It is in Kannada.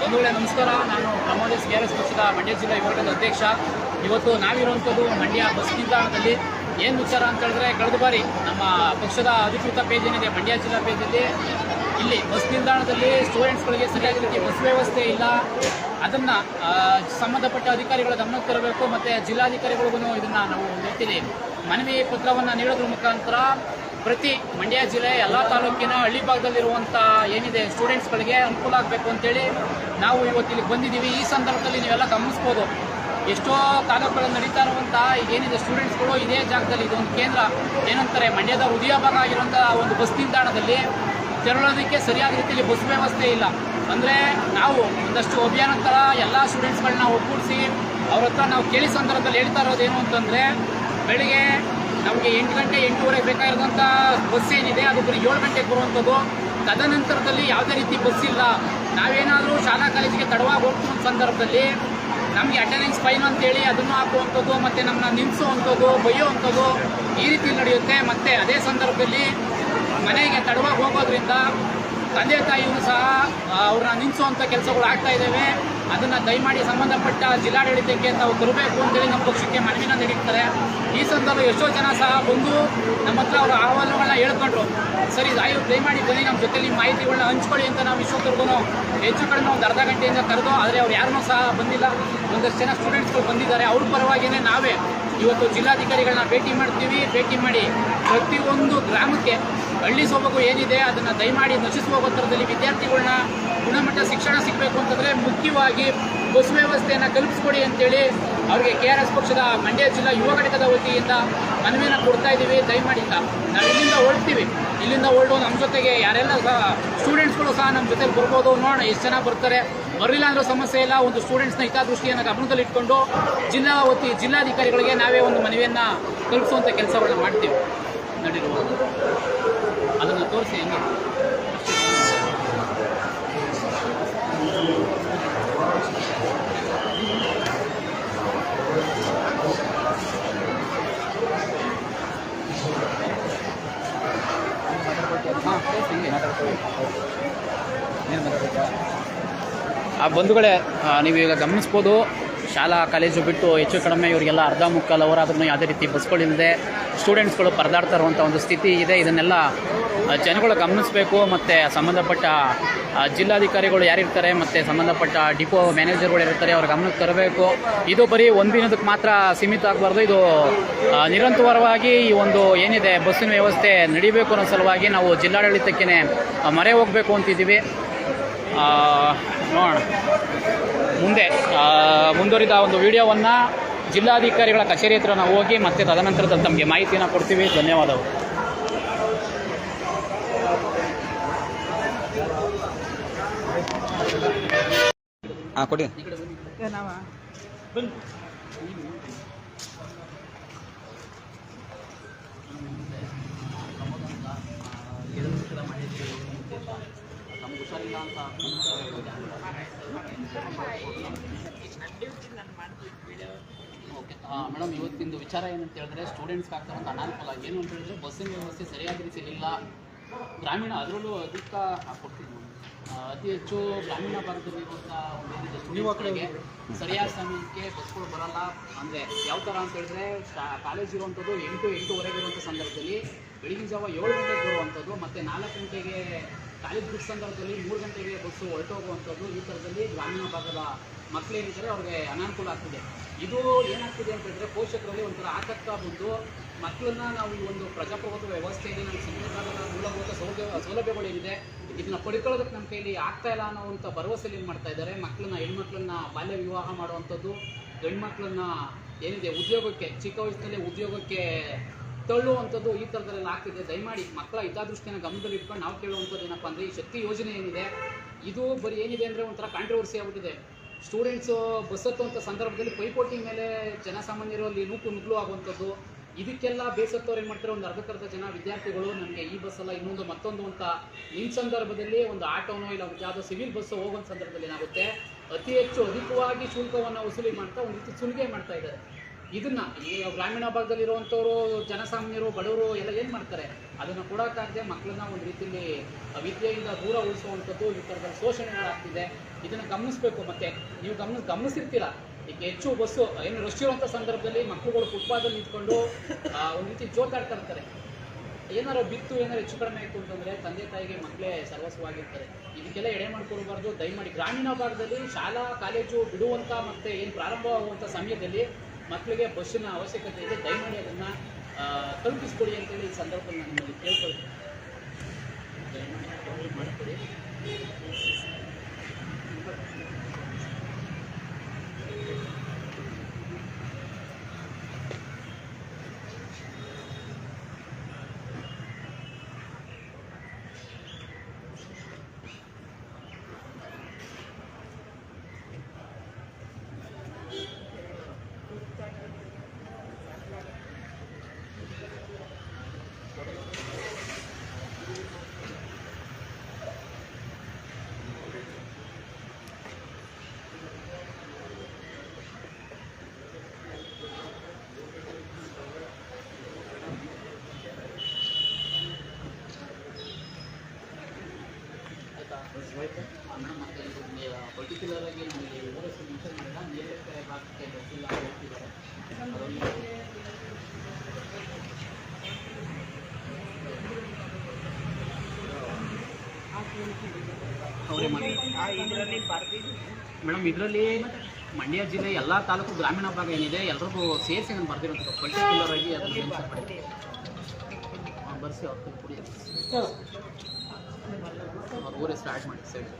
ಬಂಧುಗಳೇ, ನಮಸ್ಕಾರ. ನಾನು ಪ್ರಮೋದಿ ಕೆ ಆರ್ ಎಸ್ ಪಕ್ಷದ ಮಂಡ್ಯ ಜಿಲ್ಲಾ ವಿಭಾಗದ ಅಧ್ಯಕ್ಷ. ಇವತ್ತು ನಾವಿರುವಂಥದ್ದು ಮಂಡ್ಯ ಬಸ್ ನಿಲ್ದಾಣದಲ್ಲಿ. ಏನು ವಿಚಾರ ಅಂತ ಹೇಳಿದ್ರೆ, ಕಳೆದ ಬಾರಿ ನಮ್ಮ ಪಕ್ಷದ ಅಧಿಕೃತ ಪೇಜ್ ಏನಿದೆ, ಮಂಡ್ಯ ಜಿಲ್ಲಾ ಪೇಜಲ್ಲಿ ಇಲ್ಲಿ ಬಸ್ ನಿಲ್ದಾಣದಲ್ಲಿ ಸ್ಟೂಡೆಂಟ್ಸ್ಗಳಿಗೆ ಸರಿಯಾದ ರೀತಿ ಬಸ್ ವ್ಯವಸ್ಥೆ ಇಲ್ಲ. ಅದನ್ನು ಸಂಬಂಧಪಟ್ಟ ಅಧಿಕಾರಿಗಳ ಗಮನಕ್ಕೆ ತರಬೇಕು, ಮತ್ತು ಜಿಲ್ಲಾಧಿಕಾರಿಗಳಿಗೂ ಇದನ್ನು ನಾವು ಒಂದು ಮನವಿ ಪತ್ರವನ್ನು ನೀಡೋದ್ರ ಮುಖಾಂತರ ಪ್ರತಿ ಮಂಡ್ಯ ಜಿಲ್ಲೆ ಎಲ್ಲ ತಾಲೂಕಿನ ಹಳ್ಳಿ ಭಾಗದಲ್ಲಿರುವಂಥ ಏನಿದೆ ಸ್ಟೂಡೆಂಟ್ಸ್ಗಳಿಗೆ ಅನುಕೂಲ ಆಗಬೇಕು ಅಂತೇಳಿ ನಾವು ಇವತ್ತು ಇಲ್ಲಿ ಬಂದಿದ್ದೀವಿ. ಈ ಸಂದರ್ಭದಲ್ಲಿ ನೀವೆಲ್ಲ ಗಮನಿಸ್ಬೋದು. ಎಷ್ಟೋ ತಾಲೂಕುಗಳಲ್ಲಿ ನಡೀತಾ ಇರುವಂಥ ಏನಿದೆ ಸ್ಟೂಡೆಂಟ್ಸ್ಗಳು ಇದೇ ಜಾಗದಲ್ಲಿ. ಇದೊಂದು ಕೇಂದ್ರ. ಏನಂತಾರೆ, ಮಂಡ್ಯದ ಹೃದಯ ಭಾಗ ಆಗಿರುವಂಥ ಒಂದು ಬಸ್ ನಿಲ್ದಾಣದಲ್ಲಿ ತೆರಳೋದಕ್ಕೆ ಸರಿಯಾದ ರೀತಿಯಲ್ಲಿ ಬಸ್ ವ್ಯವಸ್ಥೆ ಇಲ್ಲ. ಅಂದರೆ ನಾವು ಒಂದಷ್ಟು ಅಭಿಯಾನಂತರ ಎಲ್ಲ ಸ್ಟೂಡೆಂಟ್ಸ್ಗಳನ್ನ ಒಗ್ಗೂಡಿಸಿ ಅವ್ರ ಹತ್ರ ನಾವು ಕೇಳಿ ಸಂದರ್ಭದಲ್ಲಿ ಹೇಳ್ತಾ ಇರೋದೇನು ಅಂತಂದರೆ, ಬೆಳಿಗ್ಗೆ ನಮಗೆ ಎಂಟು ಗಂಟೆ ಎಂಟೂವರೆ ಬೇಕಾಗಿರುವಂಥ ಬಸ್ ಏನಿದೆ, ಅದು ಬರೀ ಏಳು ಗಂಟೆಗೆ ಬರುವಂಥದ್ದು ತದನಂತರದಲ್ಲಿ ಯಾವುದೇ ರೀತಿ ಬಸ್ ಇಲ್ಲ. ನಾವೇನಾದರೂ ಶಾಲಾ ಕಾಲೇಜಿಗೆ ತಡವಾಗಿ ಹೋಗ್ತೀವಿ ಸಂದರ್ಭದಲ್ಲಿ ನಮಗೆ ಅಟೆಂಡೆನ್ಸ್ ಫೈನ್ ಅಂತೇಳಿ ಅದನ್ನು ಹಾಕುವಂಥದ್ದು, ಮತ್ತು ನಮ್ಮನ್ನ ನಿಲ್ಲಿಸುವಂಥದ್ದು ಬೈಯುವಂಥದ್ದು ಈ ರೀತಿ ನಡೆಯುತ್ತೆ. ಮತ್ತು ಅದೇ ಸಂದರ್ಭದಲ್ಲಿ ಮನೆಗೆ ತಡವಾಗಿ ಹೋಗೋದ್ರಿಂದ ತಂದೆ ತಾಯಿಯೂ ಸಹ ನಿಲ್ಲಿಸುವಂಥ ಕೆಲಸಗಳು ಆಗ್ತಾ ಇದ್ದಾವೆ ಅದನ್ನು ದಯಮಾಡಿ ಸಂಬಂಧಪಟ್ಟ ಜಿಲ್ಲಾಡಳಿತಕ್ಕೆ ತಾವು ತರಬೇಕು ಅಂತೇಳಿ ನಮ್ಮ ಪಕ್ಷಕ್ಕೆ ಮನವಿನ ನೀಡಿರ್ತಾರೆ. ಈ ಸಂದರ್ಭ ಎಷ್ಟೋ ಜನ ಸಹ ಬಂದು ನಮ್ಮ ಹತ್ರ ಅವರ ಅಹವಾಲುಗಳನ್ನ ಹೇಳ್ಕೊಂಡ್ರು. ಸರಿ, ಆಯು, ದಯಮಾಡಿ ಬನ್ನಿ, ನಮ್ಮ ಜೊತೆ ನಿಮ್ಮ ಮಾಹಿತಿಗಳನ್ನ ಹಂಚ್ಕೊಳ್ಳಿ ಅಂತ ನಾವು ಇಷ್ಟೊತ್ತರೆಗೂ ಹೆಚ್ಚು ಕಡಿಮೆ ಒಂದು ಅರ್ಧ ಗಂಟೆಯಿಂದ ಕರೆದು, ಆದರೆ ಅವ್ರು ಯಾರನ್ನೂ ಸಹ ಬಂದಿಲ್ಲ. ಒಂದಷ್ಟು ಜನ ಸ್ಟೂಡೆಂಟ್ಸ್ಗಳು ಬಂದಿದ್ದಾರೆ. ಅವ್ರ ಪರವಾಗಿಯೇ ನಾವೇ ಇವತ್ತು ಜಿಲ್ಲಾಧಿಕಾರಿಗಳನ್ನ ಭೇಟಿ ಮಾಡ್ತೀವಿ. ಭೇಟಿ ಮಾಡಿ ಪ್ರತಿಯೊಂದು ಗ್ರಾಮಕ್ಕೆ ಹಳ್ಳಿ ಸೊಬಗು ಏನಿದೆ ಅದನ್ನು ದಯಮಾಡಿ ನಶಿಸುವ ಒತ್ತಡದಲ್ಲಿ ವಿದ್ಯಾರ್ಥಿಗಳನ್ನ ಗುಣಮಟ್ಟ ಶಿಕ್ಷಣ ಸಿಗಬೇಕು ಅಂತಂದರೆ ಮುಖ್ಯವಾಗಿ ಬಸ್ ವ್ಯವಸ್ಥೆಯನ್ನು ಕಲ್ಪಿಸ್ಕೊಡಿ ಅಂತೇಳಿ ಅವರಿಗೆ ಕೆ ಆರ್ ಎಸ್ ಪಕ್ಷದ ಮಂಡ್ಯ ಜಿಲ್ಲಾ ಯುವ ಘಟಕದ ವತಿಯಿಂದ ಮನವಿಯನ್ನು ಕೊಡ್ತಾ ಇದ್ದೀವಿ. ದಯಮಾಡಿ ನಾವು ಇಲ್ಲಿಂದ ಹೊರಡ್ತೀವಿ. ಇಲ್ಲಿಂದ ಹೊರಡು ನಮ್ಮ ಜೊತೆಗೆ ಯಾರೆಲ್ಲ ಸ್ಟೂಡೆಂಟ್ಸ್ಗಳು ಸಹ ನಮ್ಮ ಜೊತೆ ಬರ್ಬೋದು ನೋಡೋಣ ಎಷ್ಟು ಜನ ಬರ್ತಾರೆ ಬರಲಿಲ್ಲ ಅಂದ್ರೆ ಸಮಸ್ಯೆ ಇಲ್ಲ. ಒಂದು ಸ್ಟೂಡೆಂಟ್ಸ್ನ ಹಿತಾದೃಷ್ಟಿಯನ್ನು ಗಮನದಲ್ಲಿ ಇಟ್ಕೊಂಡು ಜಿಲ್ಲಾ ವತಿ ಜಿಲ್ಲಾಧಿಕಾರಿಗಳಿಗೆ ನಾವೇ ಒಂದು ಮನವಿಯನ್ನು ತಲುಪಿಸುವಂಥ ಕೆಲಸಗಳನ್ನ ಮಾಡ್ತೀವಿ ನಡೆಯುವ ಅದನ್ನು ತೋರಿಸಿ ಹೆಂಗೆ. ಆ ಬಂಧುಗಳೇ ನೀವೀಗ ಗಮನಿಸ್ಬೋದು. ಶಾಲಾ, ಕಾಲೇಜು ಬಿಟ್ಟು ಹೆಚ್ಚು ಕಡಿಮೆ ಇವರಿಗೆಲ್ಲ ಅರ್ಧ ಮುಕ್ಕಾಲು ಅವರ್ ಆದ್ರೂ ಯಾವುದೇ ರೀತಿ ಬಸ್ಗಳಿಲ್ಲದೆ ಸ್ಟೂಡೆಂಟ್ಸ್ಗಳು ಪರದಾಡ್ತಾ ಇರುವಂಥ ಒಂದು ಸ್ಥಿತಿ ಇದೆ. ಇದನ್ನೆಲ್ಲ ಜನಗಳು ಗಮನಿಸಬೇಕು. ಮತ್ತು ಸಂಬಂಧಪಟ್ಟ ಜಿಲ್ಲಾಧಿಕಾರಿಗಳು ಯಾರಿರ್ತಾರೆ ಮತ್ತು ಸಂಬಂಧಪಟ್ಟ ಡಿಪೋ ಮ್ಯಾನೇಜರ್ಗಳು ಇರ್ತಾರೆ ಅವ್ರ ಗಮನಕ್ಕೆ ತರಬೇಕು. ಇದು ಬರೀ ಒಂದು ದಿನದಕ್ಕೆ ಮಾತ್ರ ಸೀಮಿತ ಆಗಬಾರ್ದು. ಇದು ನಿರಂತರವಾಗಿ ಈ ಒಂದು ಏನಿದೆ ಬಸ್ಸಿನ ವ್ಯವಸ್ಥೆ ನಡಿಬೇಕು ಅನ್ನೋ ಸಲುವಾಗಿ ನಾವು ಜಿಲ್ಲಾಡಳಿತಕ್ಕೇ ಮರೆ ಹೋಗಬೇಕು ಅಂತಿದ್ದೀವಿ. ನೋಡೋಣ. ಮುಂದೆ ಆ, ಮುಂದುವರಿದ ಒಂದು ವಿಡಿಯೋವನ್ನು ಜಿಲ್ಲಾಧಿಕಾರಿಗಳ ಕಚೇರಿ ಹತ್ರ ನಾವು ಹೋಗಿ ಮತ್ತೆ ತದನಂತರದ ತಮಗೆ ಮಾಹಿತಿಯನ್ನು ಕೊಡ್ತೀವಿ. ಧನ್ಯವಾದಗಳು. ಹಾಂ ಕೊಡಿ. ಓಕೆ ಮೇಡಮ್ ಇವತ್ತಿಂದು ವಿಚಾರ ಏನಂತ ಹೇಳಿದ್ರೆ ಸ್ಟೂಡೆಂಟ್ಸ್ಗೆ ಆಗ್ತಾ ಒಂದು ಅನಾನುಕೂಲ. ಏನು ಅಂತ ಹೇಳಿದ್ರೆ ಬಸ್ಸಿನ ವ್ಯವಸ್ಥೆ ಸರಿಯಾದ ರೀತಿಯಲ್ಲಿ ಇಲ್ಲ ಗ್ರಾಮೀಣ ಅದರಲ್ಲೂ ಅಧಿಕ ಕೊಡ್ತೀನಿ. ಅತಿ ಹೆಚ್ಚು ಗ್ರಾಮೀಣ ಭಾಗದಲ್ಲಿರುವಂಥ ಒಂದು ಏನಿದೆ ಸ್ಟೂಡೆಂಟ್ಸ್ಗಳಿಗೆ ಸರಿಯಾದ ಸಮಯಕ್ಕೆ ಬಸ್ಗಳು ಬರಲ್ಲ. ಅಂದರೆ ಯಾವ ಥರ ಅಂತ ಹೇಳಿದ್ರೆ ಕಾಲೇಜ್ ಇರುವಂಥದ್ದು ಎಂಟು ಎಂಟೂವರೆಗೆ ಇರುವಂಥ ಸಂದರ್ಭದಲ್ಲಿ ಬೆಳಗಿನ ಜಾವ ಏಳು ಗಂಟೆಗೆ ಬರುವಂಥದ್ದು ಮತ್ತೆ ನಾಲ್ಕು ಗಂಟೆಗೆ ಕಾಲೇಜ್ ಬಿಟ್ಟ ಸಂದರ್ಭದಲ್ಲಿ ಮೂರು ಗಂಟೆಗೆ ಬಸ್ಸು ಹೊರಟೋಗುವಂಥದ್ದು ಈ ಥರದಲ್ಲಿ ಗ್ರಾಮೀಣ ಭಾಗದ ಮಕ್ಕಳೇನಿದ್ದಾರೆ ಅವ್ರಿಗೆ ಅನಾನುಕೂಲ ಆಗ್ತಿದೆ. ಇದು ಏನಾಗ್ತಿದೆ ಅಂತ ಹೇಳಿದ್ರೆ ಪೋಷಕರಲ್ಲಿ ಒಂಥರ ಆತಂಕ ಬಂದು ಮಕ್ಕಳನ್ನ ನಾವು ಈ ಒಂದು ಪ್ರಜಾಪ್ರಭುತ್ವ ವ್ಯವಸ್ಥೆಯಲ್ಲಿ ನಮ್ಮ ಸಂವಿಧಾನದ ಮೂಲಭೂತ ಸೌಲಭ್ಯ ಸೌಲಭ್ಯಗಳೇನಿದೆ ಇದನ್ನ ಪಡ್ಕೊಳ್ಳೋದಕ್ಕೆ ನಮ್ಮ ಕೈಲಿ ಆಗ್ತಾ ಇಲ್ಲ ಅನ್ನೋವಂಥ ಭರವಸೆಯಲ್ಲಿ ಏನು ಮಾಡ್ತಾ ಇದ್ದಾರೆ, ಮಕ್ಕಳನ್ನ, ಹೆಣ್ಮಕ್ಳನ್ನ ಬಾಲ್ಯ ವಿವಾಹ ಮಾಡುವಂಥದ್ದು, ಗಂಡ್ಮಕ್ಳನ್ನ ಏನಿದೆ, ಉದ್ಯೋಗಕ್ಕೆ, ಚಿಕ್ಕ ವಯಸ್ಸಿನಲ್ಲೇ ಉದ್ಯೋಗಕ್ಕೆ ತಳ್ಳುವಂಥದ್ದು ಈ ಥರದ್ದೆಲ್ಲ ಆಗ್ತಿದೆ ದಯಮಾಡಿ ಮಕ್ಕಳ ಹಿತದೃಷ್ಟಿಯನ್ನು ಗಮನದಲ್ಲಿ ಇಟ್ಕೊಂಡು ನಾವು ಕೇಳುವಂಥದ್ದು ಏನಪ್ಪ ಅಂದರೆ ಈ ಶಕ್ತಿ ಯೋಜನೆ ಏನಿದೆ, ಇದು ಬರೀ ಏನಿದೆ ಅಂದರೆ ಒಂಥರ ಕಾಂಟ್ರವರ್ಸಿ ಆಗ್ಬಿಟ್ಟಿದೆ. ಸ್ಟೂಡೆಂಟ್ಸು ಬಸ್ ಹತ್ತುವಂಥ ಸಂದರ್ಭದಲ್ಲಿ ಪೈಪೋಟಿ ಮೇಲೆ ಜನಸಾಮಾನ್ಯರು ಅಲ್ಲಿ ನೂಕು ನುಗ್ಲು ಆಗುವಂಥದ್ದು, ಇದಕ್ಕೆಲ್ಲ ಬೇಸತ್ತವ್ರು ಏನು ಮಾಡ್ತಾರೆ? ಒಂದು ಅರ್ಧಕ್ಕರ್ಧ ಜನ ವಿದ್ಯಾರ್ಥಿಗಳು ನಮಗೆ ಈ ಬಸ್ ಅಲ್ಲ, ಇನ್ನೊಂದು ಮತ್ತೊಂದು ಅಂತ ನಿಮ್ಮ ಸಂದರ್ಭದಲ್ಲಿ ಒಂದು ಆಟೋನೋ ಇಲ್ಲ ಒಂದು ಯಾವುದೋ ಸಿವಿಲ್ ಬಸ್ಸು ಹೋಗೋ ಸಂದರ್ಭದಲ್ಲಿ ಏನಾಗುತ್ತೆ? ಅತಿ ಹೆಚ್ಚು ಅಧಿಕವಾಗಿ ಶುಲ್ಕವನ್ನು ವಸೂಲಿ ಮಾಡ್ತಾ ಒಂದು ರೀತಿ ಸುಲಿಗೆ ಮಾಡ್ತಾ ಇದ್ದಾರೆ. ಇದನ್ನ ಈ ಗ್ರಾಮೀಣ ಭಾಗದಲ್ಲಿರುವಂಥವ್ರು ಜನಸಾಮಾನ್ಯರು, ಬಡವರು ಎಲ್ಲ ಏನು ಮಾಡ್ತಾರೆ? ಅದನ್ನು ಕೊಡೋಕ್ಕಾಗದೆ ಮಕ್ಕಳನ್ನ ಒಂದು ರೀತಿಯಲ್ಲಿ ವಿದ್ಯೆಯಿಂದ ದೂರ ಉಳಿಸುವಂಥದ್ದು ಈ ಥರದಲ್ಲಿ ಶೋಷಣೆಗಳಾಗ್ತಿದೆ. ಇದನ್ನು ಗಮನಿಸ್ಬೇಕು ಮತ್ತೆ. ನೀವು ಗಮನ ಗಮನಿಸಿರ್ತೀರ? ಈಗ ಹೆಚ್ಚು ಬಸ್ಸು, ಏನು ರಶ್ ಇರುವಂಥ ಸಂದರ್ಭದಲ್ಲಿ ಮಕ್ಕಳುಗಳು ಫುಟ್ಪಾತಲ್ಲಿ ನಿಂತ್ಕೊಂಡು ಒಂದು ರೀತಿ ಜೋತಾಡ್ತಾ ಇರ್ತಾರೆ. ಏನಾರು ಬಿತ್ತು, ಏನಾರು ಹೆಚ್ಚು ಕಡಿಮೆ ಆಯಿತು ಅಂತಂದರೆ ತಂದೆ ತಾಯಿಗೆ ಮಕ್ಕಳೇ ಸರ್ವಸ್ವವಾಗಿರ್ತಾರೆ. ಇದಕ್ಕೆಲ್ಲ ಎಡೆ ಮಾಡ್ಕೊಳ್ಬಾರ್ದು. ದಯಮಾಡಿ ಗ್ರಾಮೀಣ ಭಾಗದಲ್ಲಿ ಶಾಲಾ, ಕಾಲೇಜು ಬಿಡುವಂಥ ಮತ್ತು ಏನು ಪ್ರಾರಂಭವಾಗುವಂಥ ಸಮಯದಲ್ಲಿ ಮಕ್ಕಳಿಗೆ ಬಸ್ಸಿನ ಅವಶ್ಯಕತೆ ಇದೆ ದಯಮಾಡಿ ಅದನ್ನು ತಲುಪಿಸ್ಕೊಡಿ ಅಂತೇಳಿ ಈ ಸಂದರ್ಭದಲ್ಲಿ ನಾನು ನಿಮ್ಮಲ್ಲಿ ಕೇಳ್ಕೊಳ್ತೀನಿ. ದಯಮಾಡಿ ಮಾಡಿಕೊಡಿ ಪರ್ಟಿಕ್ಯುಲರ್ ಆಗಿ ಮೇಡಮ್ ಇದರಲ್ಲಿ ಮಂಡ್ಯ ಜಿಲ್ಲೆ ಎಲ್ಲ ತಾಲೂಕು ಗ್ರಾಮೀಣ ಭಾಗ ಏನಿದೆ, ಎಲ್ರಿಗೂ ಸೇರಿಸಿ ನಾನು ಬರ್ತಿರೋದು ಪರ್ಟಿಕ್ಯುಲರ್ ಆಗಿ ಅದನ್ನು ಬರ್ಸಿ ಅವ್ರ ಕೊಡಿ. ಅವ್ರ ಊರೇ ಸ್ಟಾರ್ಟ್ ಮಾಡಿ ಸೈಡ್